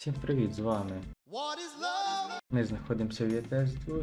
Всім привіт, з вами. Ми знаходимося в ЄТС 2.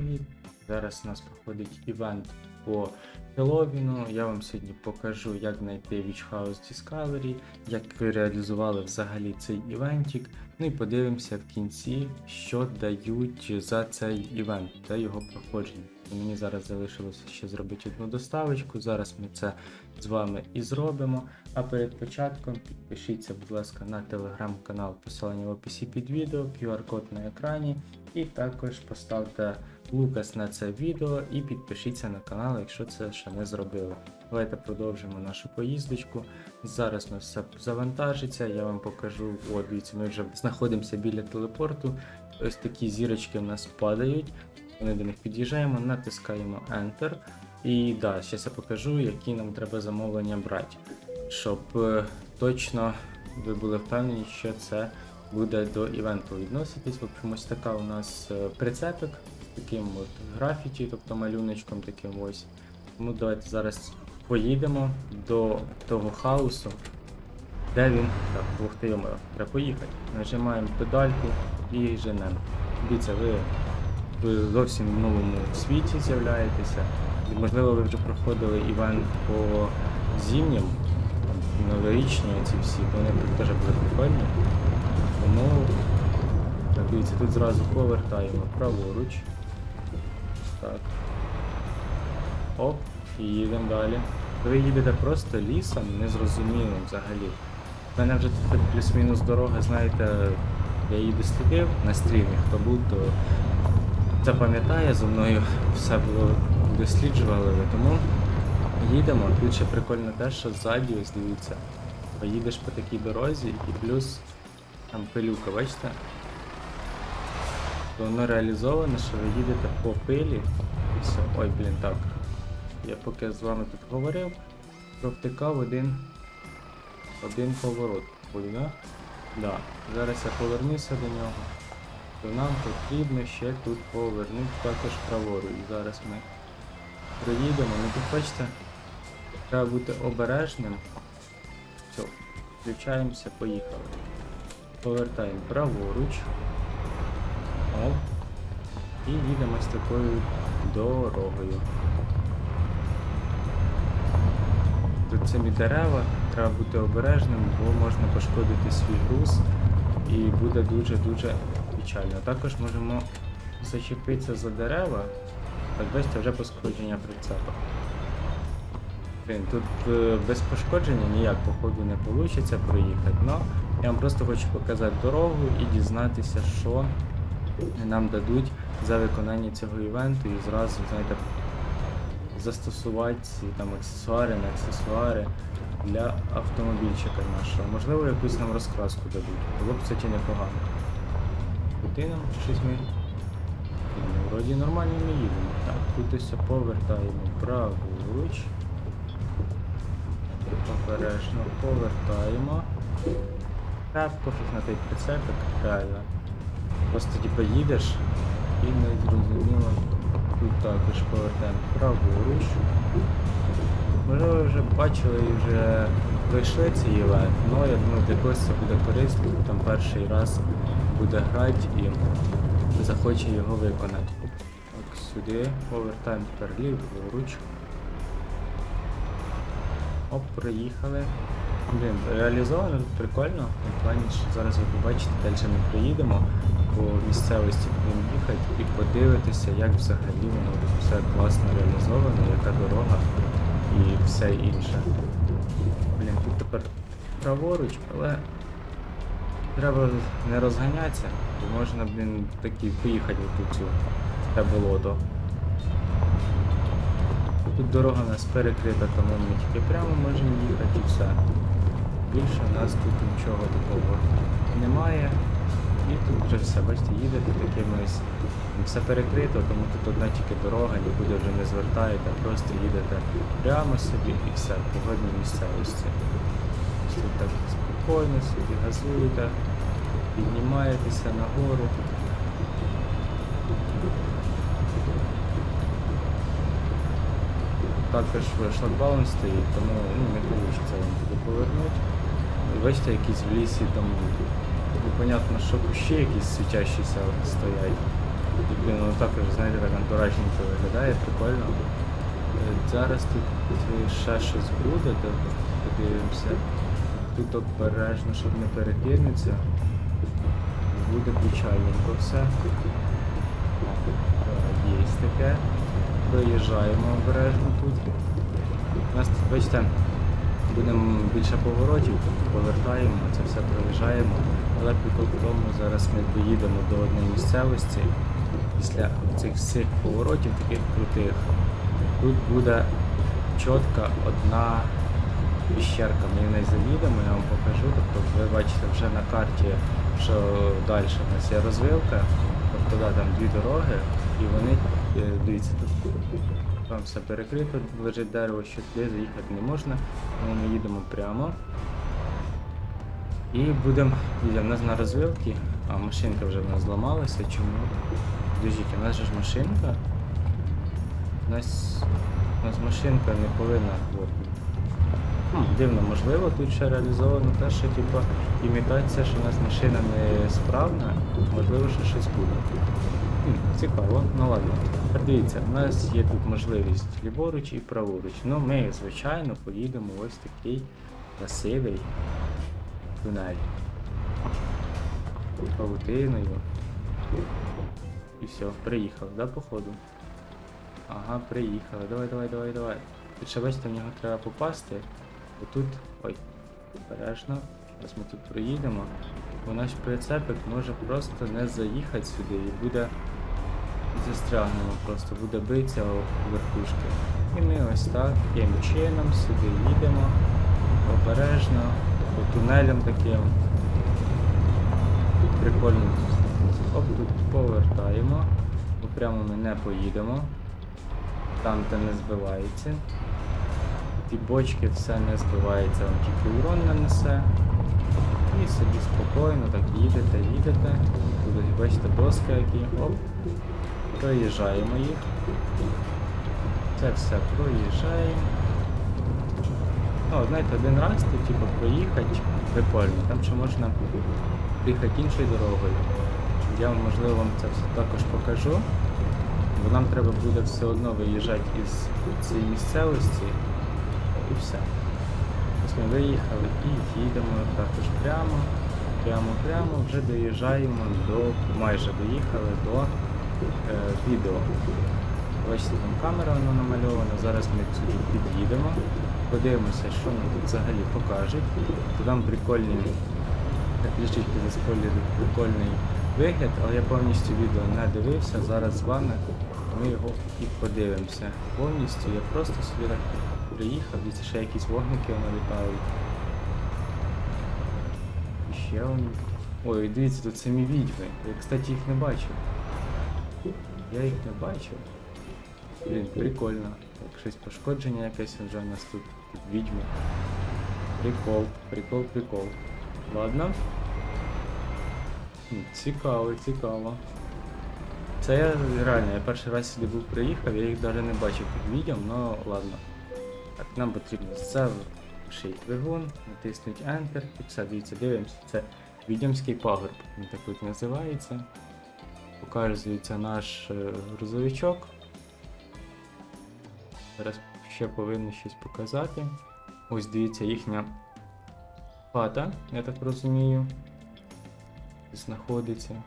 Зараз у нас проходить івент по Хеллоуіну. Я вам сьогодні покажу, як знайти Witch House Discovery, як ви реалізували взагалі цей івентик. Ну і подивимося в кінці, що дають за цей івент та його проходження. Мені зараз залишилося ще зробити одну доставочку. Зараз ми це з вами і зробимо. А перед початком підпишіться, будь ласка, на телеграм-канал, посилання в описі під відео, QR-код на екрані. І також поставте лукас на це відео і підпишіться на канал, якщо це ще не зробили. Давайте продовжимо нашу поїздочку. Зараз у нас все завантажиться, я вам покажу. О, дивіться, ми вже знаходимося біля телепорту. Ось такі зірочки в нас падають. Ми до них під'їжджаємо, натискаємо Enter. І да, зараз я покажу, які нам треба замовлення брати, щоб е, точно ви були впевнені, що це буде до івенту відноситись. В общем, ось така у нас е, прицепик з таким от графіті, тобто малюночком таким ось. Тому давайте зараз поїдемо до того хаосу, де він. Так, ух ти йому, треба поїхати. Нажимаємо педальку і женемо. Дивіться, ви в зовсім в новому світі з'являєтеся. Можливо, ви вже проходили івент по зімнім, новорічні ці всі, вони теж були прикольні. Тому так, дивіться, тут зразу повертаємо праворуч. Так. Оп, і їдемо далі. Ви їдете просто лісом, незрозумілим взагалі. У мене вже тут плюс-мінус дорога, знаєте, я її дослідив на стрімі, хто був, то це пам'ятає, зо мною все було досліджували тому їдемо. Тут ще прикольно те, що ззаді, ось дивіться, поїдеш по такій дорозі і плюс там пилюка, бачите? То воно реалізоване, що ви їдете по пилі і все. Ой, блін, так. Я поки з вами тут говорив, провтикав один, один поворот. Буде, да? Да. Зараз я повернуся до нього то нам потрібно ще тут повернути також праворуч. Зараз ми проїдемо. Ну тут бачите, треба бути обережним. Все, включаємося, поїхали. Повертаємо праворуч. Оп. І їдемо з такою дорогою. Тут самі дерева, треба бути обережним, бо можна пошкодити свій груз і буде дуже-дуже печально. Також можемо зачепитися за дерева. Так, бачите, вже пошкодження прицепа. Блін, тут е, без пошкодження ніяк походу не вийде проїхати, але я вам просто хочу показати дорогу і дізнатися, що нам дадуть за виконання цього івенту і зразу, знаєте, застосувати ці там аксесуари на аксесуари для автомобільчика нашого. Можливо, якусь нам розкраску дадуть. Було б, кстати, непогано. Куди нам щось ми. Ну, вроді нормально ми їдемо. Так, тут ось повертаємо праворуч. Обережно повертаємо. Крапко щось на той прицепик, реально. Просто типу їдеш і не зрозуміло. Тут також повертаємо праворуч. Можливо, ви вже бачили і вже пройшли цей івент, але я думаю, для когось це буде корисно, там перший раз буде грати і захоче його виконати. Так, сюди повертаємо тепер ліворуч. Оп, проїхали. Блін, реалізовано прикольно. В плані, що зараз ви побачите, далі ми приїдемо по місцевості будемо їхати і подивитися, як взагалі воно все класно реалізовано, яка дорога і все інше. Блін, тут тепер праворуч, але треба не розганятися, бо можна, блін, таки поїхати в цю болото. Тут дорога у нас перекрита, тому ми тільки прямо можемо їхати і все. Більше у нас тут нічого такого немає. І тут вже все, бачите, їдете такими ось. Все перекрито, тому тут одна тільки дорога, нікуди вже не звертаєте, просто їдете прямо собі і все, в погодній місцевості. Спокійно собі газуєте, піднімаєтеся нагору. Також шлагбаум стоїть, тому ну, не вийде вам туди повернути. Бачите, якісь в лісі там непонятно, що кущі якісь світящіся стоять. І, ну також, знаєте, так антуражненько виглядає, прикольно. Е, Зараз тут ще щось буде, подивимося. Тут обережно, щоб не перекинеться. Буде печальненько все. Є таке. Проїжджаємо обережно тут. У нас тут, бачите, будемо більше поворотів, повертаємо, це все проїжджаємо. Але тому, зараз ми доїдемо до однієї місцевості. Після цих всіх поворотів, таких крутих, тут буде чітка одна піщерка. Ми в заїдемо, я вам покажу. Тобто ви бачите вже на карті, що далі у нас є розвилка, тобто да, там дві дороги, і вони, е, дивіться, тут там все перекрито, лежить дерево, що туди заїхати не можна, тому ми їдемо прямо. І будемо, їдемо, у нас на розвилці, а машинка вже в нас зламалася, чому? Дивіться, у нас же ж машинка. У нас, у нас машинка не повинна. Дивно, можливо, тут ще реалізовано те, що типу, імітація, що у нас машина не справна, можливо, що щось буде. Цікаво, ну ладно. Дивіться, у нас є тут можливість ліворуч і праворуч. Ну ми, звичайно, поїдемо ось такий красивий тунель. Павутиною. І все, приїхали, да, походу? Ага, приїхали. Давай, давай, давай, давай. Тут ще бачите, в нього треба попасти. Отут. Ой, обережно. Зараз ми тут проїдемо. Бо наш прицепик може просто не заїхати сюди і буде застрягнемо просто, буде битися об верхушки. І ми ось так, таким чином сюди їдемо. Обережно, по тунелям таким. Тут Прикольно. Оп, тут повертаємо. Бо прямо ми не поїдемо. Там де не збивається. Ті бочки все не збивається, вам тільки урон нанесе. І собі спокійно так їдете, їдете. Тут бачите доски які. Оп. Проїжджаємо їх. Це все проїжджаємо. Ну, знаєте, один раз тут типу проїхати прикольно. Там ще можна приїхати іншою дорогою. Я можливо вам це все також покажу. Бо нам треба буде все одно виїжджати із цієї місцевості. І все. Ось ми виїхали і їдемо також прямо, прямо, прямо, вже доїжджаємо до, майже доїхали до е, відео. Бачите, там камера воно намальована, зараз ми сюди під'їдемо, подивимося, що нам тут взагалі покажуть. То там прикольні, так лічить за спойлери, прикольний вигляд, але я повністю відео не дивився. Зараз з вами ми його і подивимося. Повністю я просто собі так приїхав, дивіться, ще якісь вогники вони літають. І ще вони. Ой, дивіться, тут самі відьми. Я, кстати, їх не бачив. Я їх не бачив. Блін, прикольно. Так, щось пошкодження якесь вже у нас тут, відьми. Прикол, прикол, прикол. Ладно. Цікаво, цікаво. Це я реально, я перший раз сюди був приїхав, я їх навіть не бачив під відео, ну ладно. Так, нам потрібно завершити двигун, натиснути Enter і все, дивіться, дивимося. Це відьомський пагорб, він так от називається. Показується наш е, грузовичок. Зараз ще повинен щось показати. Ось дивіться їхня хата, я так розумію. Знаходиться.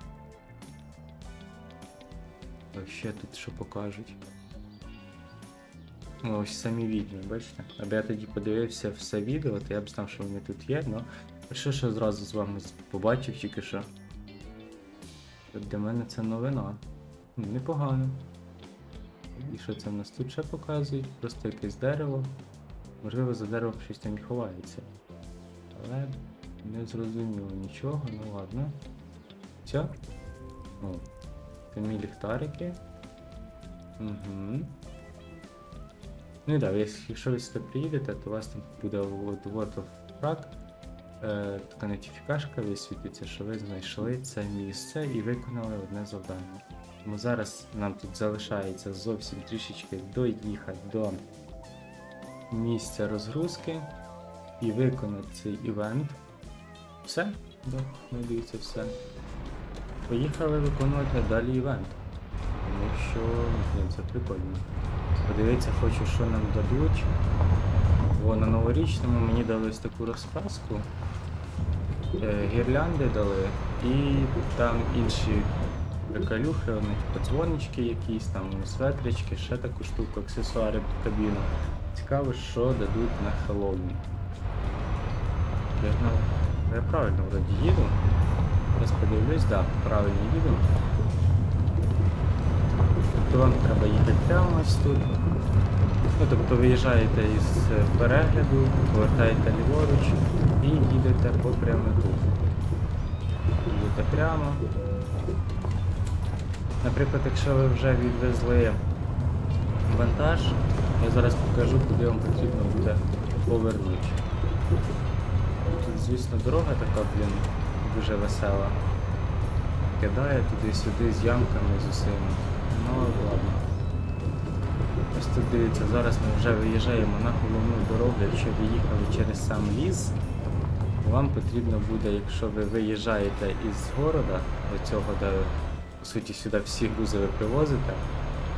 Так, ще тут що покажуть. Ось самі відьми, бачите? Аби я тоді подивився все відео, то я б знав, що вони тут є, ну. Що що зразу з вами побачив тільки що. Для мене це новина. Ну, Непогано. І що це в нас тут ще показують? Просто якесь дерево. Можливо, за деревом щось там і ховається. Але не зрозуміло нічого, ну ладно. Все. О, це мій ліхтарики. Угу. Ну і так, да, якщо ви сюди приїдете, то у вас там буде от of Frag, е, така нотифікашка висвітиться, що ви знайшли це місце і виконали одне завдання. Тому зараз нам тут залишається зовсім трішечки доїхати до місця розгрузки і виконати цей івент. Все, Да, ну все. Поїхали виконувати далі івент. Тому що, це прикольно. Подивіться, хочу, що нам дадуть. О, на новорічному мені дали ось таку розкраску. Е, гірлянди дали і там інші приколюхи, вони типу дзвонички якісь, там светрички, ще таку штуку, аксесуари під кабіну. Цікаво, що дадуть на Хеллоуін. Я, ну, я правильно вроді їду. Зараз подивлюсь, да, правильно їду. Тобто вам треба їхати прямо ось тут. Ну, тобто виїжджаєте із е, перегляду, повертаєте ліворуч і їдете по прямику. Їдете прямо. Наприклад, якщо ви вже відвезли вантаж, я зараз покажу, куди вам потрібно буде повернути. Тут, звісно, дорога така, блін, дуже весела. Кидає туди-сюди з ямками з усіма. Ну ладно. Ось тут дивіться, зараз ми вже виїжджаємо на головну дорогу, якщо ви їхали через сам ліс. Вам потрібно буде, якщо ви виїжджаєте із города, оцього, де по суті сюди всі грузи привозите,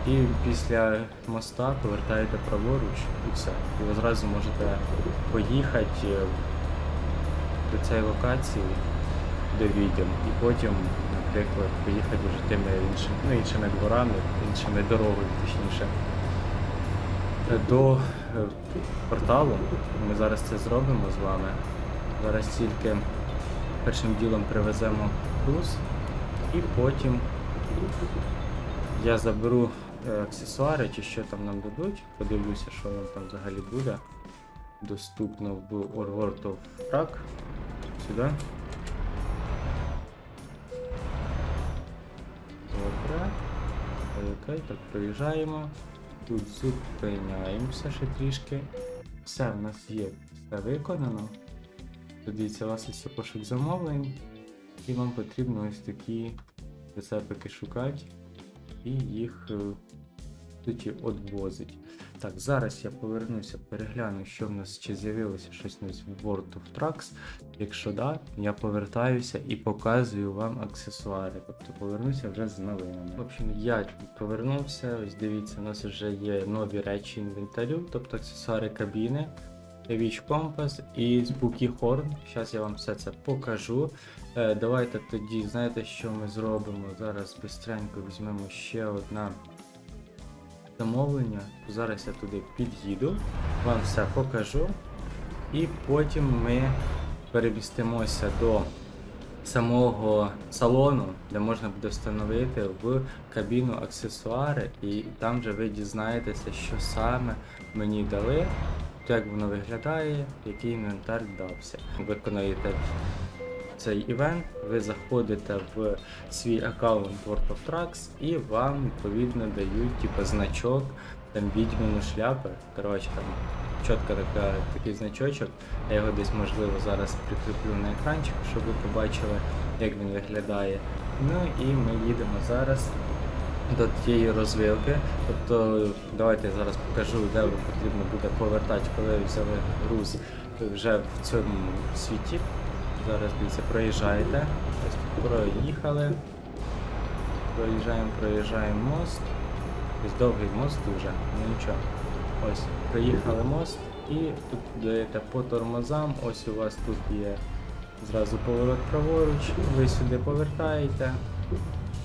і після моста повертаєте праворуч і все. І ви зразу можете поїхати е, до цієї локації, де відьом, і потім, наприклад, поїхати вже тими іншими, ну, іншими дворами, іншими дорогами, точніше. Е, До е, порталу ми зараз це зробимо з вами. Зараз тільки першим ділом привеземо груз і потім я заберу е, аксесуари чи що там нам дадуть. Подивлюся, що нам там взагалі буде. Доступно в World of Truck. Сюди. Окей, так проїжджаємо. Тут зупиняємося ще трішки. Все, в нас є все виконано. Дивіться, у вас є пошук замовлень, і вам потрібно ось такі рецепики шукати і їх е, суті відвозить. Так, зараз я повернуся, перегляну, що в нас чи з'явилося щось в World of Trucks. Якщо да, я повертаюся і показую вам аксесуари. Тобто повернуся вже з новинами. В общем, я повернувся. Ось дивіться, у нас вже є нові речі інвентарю, тобто аксесуари кабіни. Віч компас і Spooky Horn. Зараз я вам все це покажу. Е, давайте тоді, знаєте, що ми зробимо? Зараз бистренько візьмемо ще одне замовлення. Зараз я туди під'їду, вам все покажу. І потім ми перемістимося до самого салону, де можна буде встановити в кабіну аксесуари, і там вже ви дізнаєтеся, що саме мені дали як воно виглядає, який інвентар дався. Виконуєте цей івент, ви заходите в свій аккаунт World of Trucks і вам відповідно дають типу, значок, там відьмину шляпи. Коротше, там чітка така, такий значочок. Я його десь можливо зараз прикріплю на екранчику, щоб ви побачили, як він виглядає. Ну і ми їдемо зараз до тієї розвилки. Тобто, давайте я зараз покажу, де потрібно буде повертати, коли взяли груз вже в цьому світі. Зараз дивіться, проїжджаєте. Ось проїхали. Проїжджаємо, проїжджаємо мост. Ось довгий мост дуже, ну нічого. Ось, проїхали мост і тут даєте по тормозам. Ось у вас тут є зразу поворот праворуч, ви сюди повертаєте.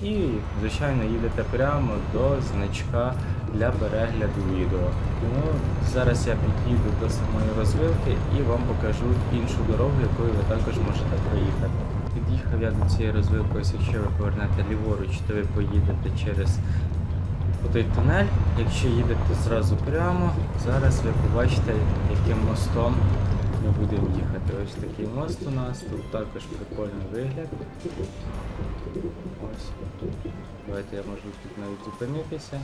І, звичайно, їдете прямо до значка для перегляду відео. Тому зараз я під'їду до самої розвилки і вам покажу іншу дорогу, якою ви також можете проїхати. Під'їхав я до цієї розвилки, ось якщо ви повернете ліворуч, то ви поїдете через той тунель. Якщо їдете зразу прямо, зараз ви побачите, яким мостом ми будемо їхати. Ось такий мост у нас, тут також прикольний вигляд. Ось. Давайте я можу тут навіть зупинитися.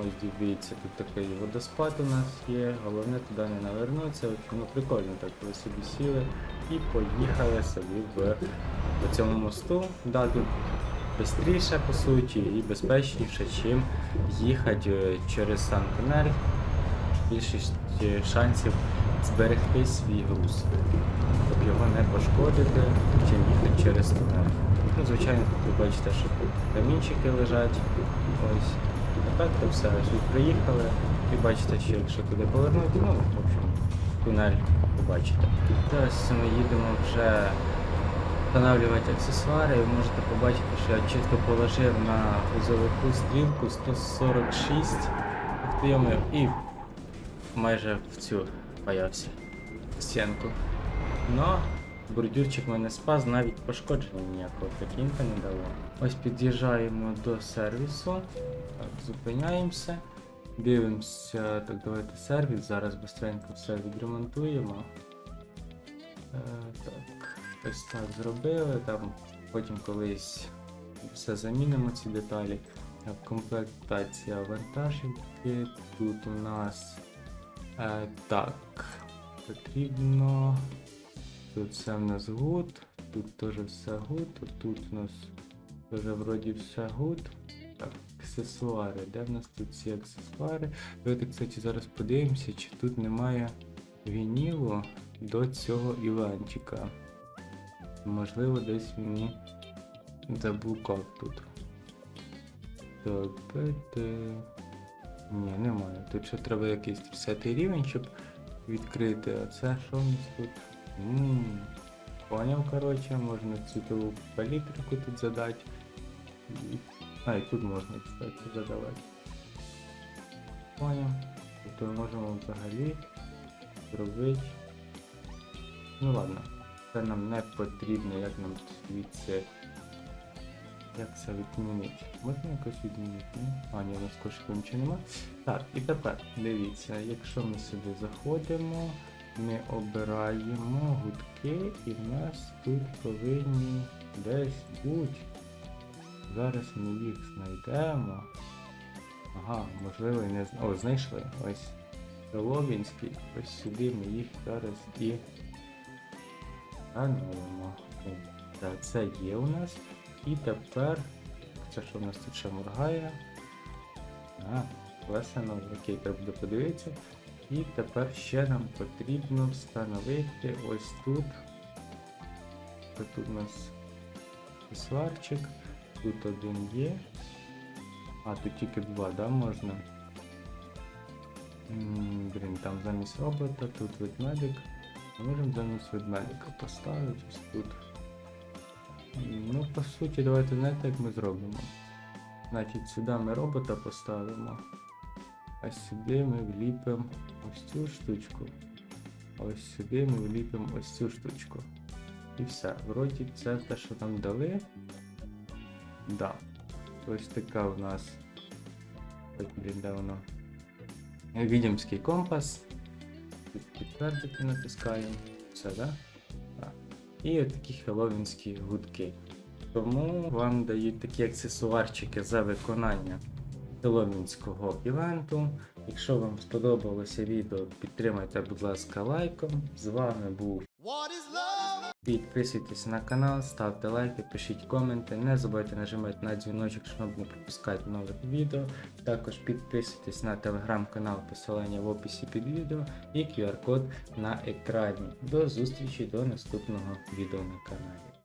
Ось дивіться, тут такий водоспад у нас є, головне туди не навернутися. Ну прикольно так, ви собі сіли і поїхали собі в по цьому мосту. Да, тут швидше по суті і безпечніше, чим їхати е, через сам тунель. Більшість е, шансів зберегти свій груз, щоб його не пошкодити, чим їхати через тунель. Ну, звичайно, тут бачите, що тут камінчики лежать. Ось. А так то все. Ви приїхали і бачите, що якщо туди повернути, ну, в общем, тунель побачите. Зараз ми їдемо вже встановлювати аксесуари, і ви можете побачити, що я чисто положив на грузовику стрілку 146 Ух і майже в цю боявся стінку. Но бордюрчик мене спас, навіть пошкодження ніякого прикиньте не дало. Ось під'їжджаємо до сервісу, так, зупиняємося, дивимося, так давайте сервіс, зараз быстренько все відремонтуємо. Е, так, ось так зробили, там потім колись все замінимо ці деталі. Комплектація вантажівки. Тут у нас е, так, потрібно. Тут все в нас гуд, тут теж все гуд, тут у нас теж вроді все гуд. Так, аксесуари. Де в нас тут ці аксесуари? Давайте, кстати, зараз подивимося, чи тут немає вінілу до цього іванчика. Можливо, десь мені заблукав тут. Так, бити. Ні, немає. Тут ще треба якийсь 30 рівень, щоб відкрити. А це що в нас тут? Ммм. Поняв, коротше, можна цвітову палітрику тут задати. А, і тут можна, кстати, задавати. Поняв. Тобто ми можемо взагалі зробити. Ну ладно, це нам не потрібно, як нам звідси. Як це відмінити? Можна якось відмінити? А, ні, у нас кошику нічого нема. Так, і тепер дивіться, якщо ми сюди заходимо, ми обираємо гудки і в нас тут повинні десь бути. Зараз ми їх знайдемо. Ага, можливо, і не. О, знайшли. Ось Солов'янський. Ось сюди ми їх зараз і встановимо. О, Так, це є у нас. І тепер. Це що у нас тут ще моргає? А, весело, окей, треба буде подивитися. І тепер ще нам потрібно встановити ось тут. Тут у нас аксесуарчик. Тут один є. А, тут тільки два, да, можна? Блін, там замість робота, тут ведмедик. Можемо замість ведмедика поставити ось тут. Ну, по суті, давайте знаєте, як ми зробимо. Значить, сюди ми робота поставимо. А сюди ми вліпимо ось цю штучку. Ось сюди ми вліпимо ось цю штучку. І все. Вроді це те, що нам дали. Да. Ось така у нас. Ой? Відімський компас. Підтвердити натискаємо. Все, да? Так. І такі хеллоуінські гудки. Тому вам дають такі аксесуарчики за виконання хеллоуінського івенту. Якщо вам сподобалося відео, підтримайте, будь ласка, лайком. З вами був. Підписуйтесь на канал, ставте лайки, пишіть коменти. Не забувайте нажимати на дзвіночок, щоб не пропускати нових відео. Також підписуйтесь на телеграм-канал, посилання в описі під відео і QR-код на екрані. До зустрічі до наступного відео на каналі.